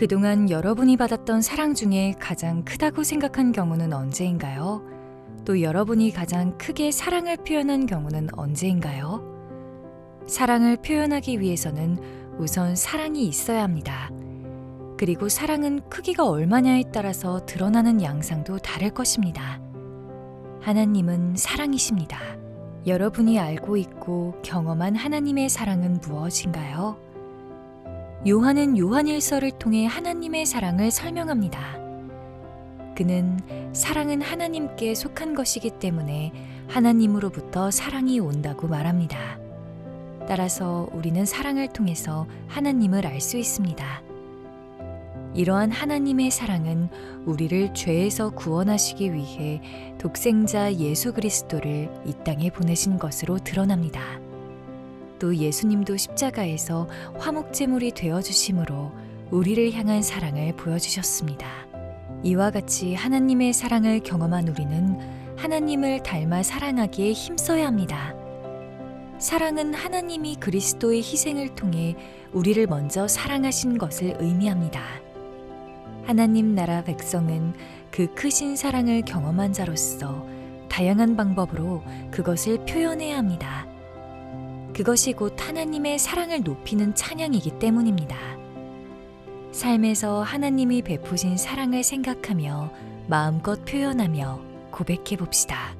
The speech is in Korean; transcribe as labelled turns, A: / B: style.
A: 그동안 여러분이 받았던 사랑 중에 가장 크다고 생각한 경우는 언제인가요? 또 여러분이 가장 크게 사랑을 표현한 경우는 언제인가요? 사랑을 표현하기 위해서는 우선 사랑이 있어야 합니다. 그리고 사랑은 크기가 얼마냐에 따라서 드러나는 양상도 다를 것입니다. 하나님은 사랑이십니다. 여러분이 알고 있고 경험한 하나님의 사랑은 무엇인가요? 요한은 요한일서를 통해 하나님의 사랑을 설명합니다. 그는 사랑은 하나님께 속한 것이기 때문에 하나님으로부터 사랑이 온다고 말합니다. 따라서 우리는 사랑을 통해서 하나님을 알 수 있습니다. 이러한 하나님의 사랑은 우리를 죄에서 구원하시기 위해 독생자 예수 그리스도를 이 땅에 보내신 것으로 드러납니다. 또 예수님도 십자가에서 화목제물이 되어 주심으로 우리를 향한 사랑을 보여주셨습니다. 이와 같이 하나님의 사랑을 경험한 우리는 하나님을 닮아 사랑하기에 힘써야 합니다. 사랑은 하나님이 그리스도의 희생을 통해 우리를 먼저 사랑하신 것을 의미합니다. 하나님 나라 백성은 그 크신 사랑을 경험한 자로서 다양한 방법으로 그것을 표현해야 합니다. 그것이 곧 하나님의 사랑을 높이는 찬양이기 때문입니다. 삶에서 하나님이 베푸신 사랑을 생각하며 마음껏 표현하며 고백해 봅시다.